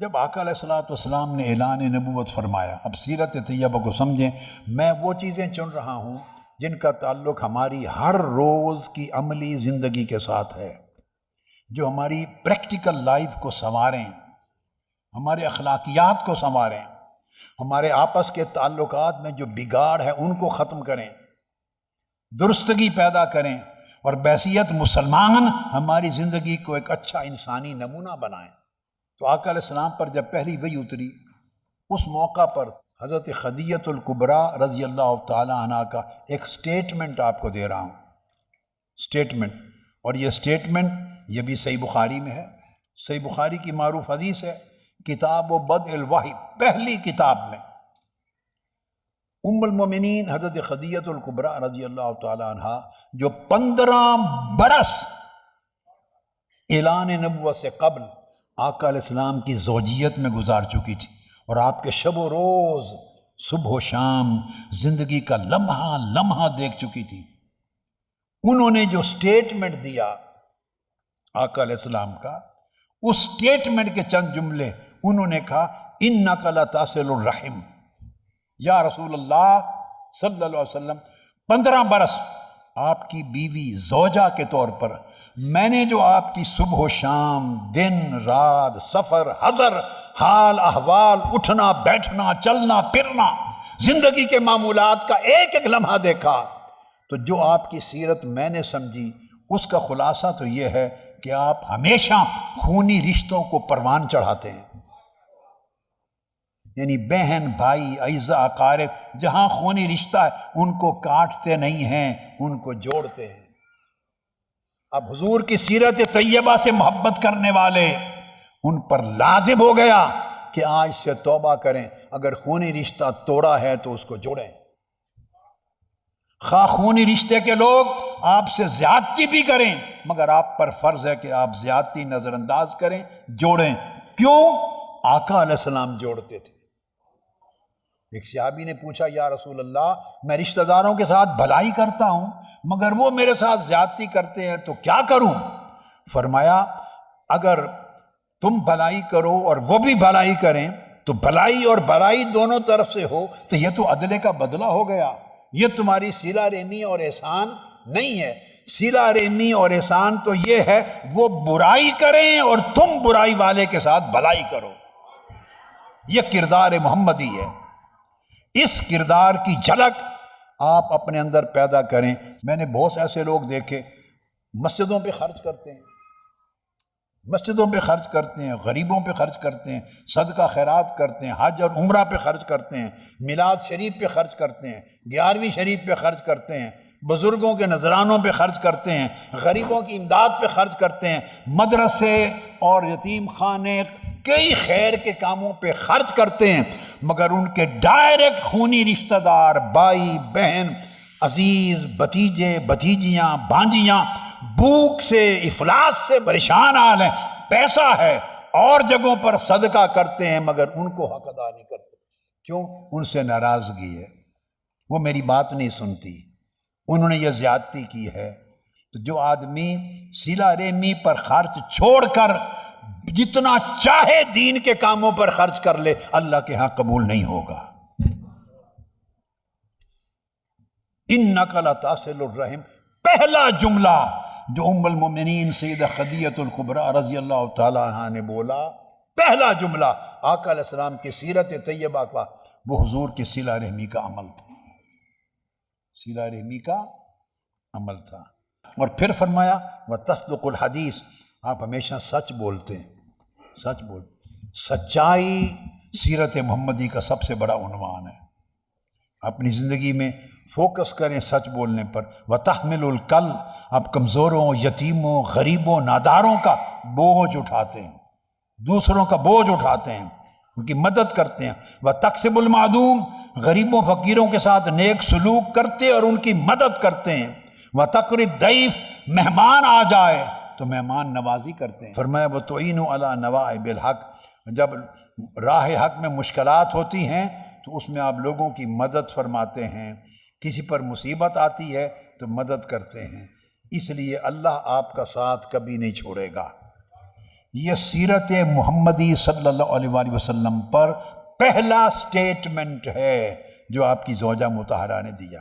جب آقا علیہ السلاۃ والسلام نے اعلان نبوت فرمایا، اب سیرت طیبہ کو سمجھیں، میں وہ چیزیں چن رہا ہوں جن کا تعلق ہماری ہر روز کی عملی زندگی کے ساتھ ہے، جو ہماری پریکٹیکل لائف کو سنواریں، ہمارے اخلاقیات کو سنواریں، ہمارے آپس کے تعلقات میں جو بگاڑ ہے ان کو ختم کریں، درستگی پیدا کریں اور بیسیت مسلمان ہماری زندگی کو ایک اچھا انسانی نمونہ بنائیں۔ تو آقا علیہ السلام پر جب پہلی وہی اتری، اس موقع پر حضرت خدیت القبرا رضی اللہ تعالیٰ عنہ کا ایک سٹیٹمنٹ آپ کو دے رہا ہوں۔ سٹیٹمنٹ اور یہ سٹیٹمنٹ یہ بھی صحیح بخاری میں ہے۔ صحیح بخاری کی معروف حدیث ہے، کتاب و بد الواحی پہلی کتاب میں۔ ام المومنین حضرت خدیت القبرا رضی اللہ تعالیٰ عنہ جو پندرہ برس اعلان نبوت سے قبل آقا علیہ السلام کی زوجیت میں گزار چکی تھی اور آپ کے شب و روز، صبح و شام زندگی کا لمحہ لمحہ دیکھ چکی تھی۔ انہوں نے جو سٹیٹمنٹ دیا آقا علیہ السلام کا، اس سٹیٹمنٹ کے چند جملے انہوں نے کہا ان نقل تاثل الرحم۔ یا رسول اللہ صلی اللہ علیہ وسلم، پندرہ برس آپ کی بیوی زوجہ کے طور پر میں نے جو آپ کی صبح و شام، دن، رات، سفر، حضر، حال، احوال، اٹھنا، بیٹھنا، چلنا، پھرنا، زندگی کے معمولات کا ایک ایک لمحہ دیکھا، تو جو آپ کی سیرت میں نے سمجھی، اس کا خلاصہ تو یہ ہے کہ آپ ہمیشہ خونی رشتوں کو پروان چڑھاتے ہیں۔ یعنی بہن، بھائی عیزہ اقارب، جہاں خونی رشتہ ہے، ان کو کاٹتے نہیں ہیں، ان کو جوڑتے ہیں۔ اب حضور کی سیرت طیبہ سے محبت کرنے والے ان پر لازم ہو گیا کہ آج سے توبہ کریں۔ اگر خونی رشتہ توڑا ہے تو اس کو جوڑیں۔ خواہ خونی رشتے کے لوگ آپ سے زیادتی بھی کریں، مگر آپ پر فرض ہے کہ آپ زیادتی نظر انداز کریں، جوڑیں۔ کیوں؟ آقا علیہ السلام جوڑتے تھے۔ ایک صحابی نے پوچھا، یا رسول اللہ، میں رشتہ داروں کے ساتھ بھلائی کرتا ہوں، مگر وہ میرے ساتھ زیادتی کرتے ہیں تو کیا کروں؟ فرمایا، اگر تم بھلائی کرو اور وہ بھی بھلائی کریں، تو بھلائی اور بھلائی دونوں طرف سے ہو، تو یہ تو عدلے کا بدلہ ہو گیا۔ یہ تمہاری سیلا ریمی اور احسان نہیں ہے۔ سیلا ریمی اور احسان تو یہ ہے، وہ برائی کریں اور تم برائی والے کے ساتھ بھلائی کرو۔ یہ کردار محمدی ہے۔ اس کردار کی جھلک آپ اپنے اندر پیدا کریں۔ میں نے بہت سے ایسے لوگ دیکھے، مسجدوں پہ خرچ کرتے ہیں، مسجدوں پہ خرچ کرتے ہیں، غریبوں پہ خرچ کرتے ہیں، صدقہ خیرات کرتے ہیں، حج اور عمرہ پہ خرچ کرتے ہیں، میلاد شریف پہ خرچ کرتے ہیں، گیارہویں شریف پہ خرچ کرتے ہیں، بزرگوں کے نذرانوں پہ خرچ کرتے ہیں، غریبوں کی امداد پہ خرچ کرتے ہیں، مدرسے اور یتیم خانے کئی خیر کے کاموں پہ خرچ کرتے ہیں۔ مگر ان کے ڈائریکٹ خونی رشتہ دار، بھائی، بہن، عزیز بتیجے بتیجیاں بانجیاں بھوک سے افلاس سے پریشان حال ہیں۔ پیسہ ہے، اور جگہوں پر صدقہ کرتے ہیں، مگر ان کو حق ادا نہیں کرتے۔ کیوں؟ ان سے ناراضگی ہے۔ وہ میری بات نہیں سنتی۔ انہوں نے یہ زیادتی کی ہے۔ تو جو آدمی سیلا ریمی پر خرچ چھوڑ کر جتنا چاہے دین کے کاموں پر خرچ کر لے، اللہ کے ہاں قبول نہیں ہوگا۔ ان نقل تاثل الرحم۔ پہلا جملہ جو ام المومنین سید خدیت القبرا رضی اللہ تعالیٰ عنہ نے بولا، پہلا جملہ آقا علیہ السلام کی سیرت طیبہ کا، وہ حضور کی سیلا رحمی کا عمل تھا۔ سیلا رحمی کا عمل تھا۔ اور پھر فرمایا وہ تصدق الحدیث۔ آپ ہمیشہ سچ بولتے ہیں۔ سچ بول، سچائی سیرت محمدی کا سب سے بڑا عنوان ہے۔ اپنی زندگی میں فوکس کریں سچ بولنے پر۔ و تحمل القل آپ کمزوروں، یتیموں، غریبوں، ناداروں کا بوجھ اٹھاتے ہیں۔ دوسروں کا بوجھ اٹھاتے ہیں۔ ان کی مدد کرتے ہیں۔ وہ تقسیم المعدوم۔ غریبوں، فقیروں کے ساتھ نیک سلوک کرتے اور ان کی مدد کرتے ہیں۔ وہ تقرب دعیف مہمان آ جائے۔ تو مہمان نوازی کرتے ہیں۔ فرمایا وہ توعین اللہ نوا بالحق جب راہ حق میں مشکلات ہوتی ہیں، تو اس میں آپ لوگوں کی مدد فرماتے ہیں۔ کسی پر مصیبت آتی ہے، تو مدد کرتے ہیں۔ اس لیے اللہ آپ کا ساتھ کبھی نہیں چھوڑے گا۔ یہ سیرت محمدی صلی اللہ علیہ وآلہ وسلم پر پہلا سٹیٹمنٹ ہے جو آپ کی زوجہ متحرہ نے دیا۔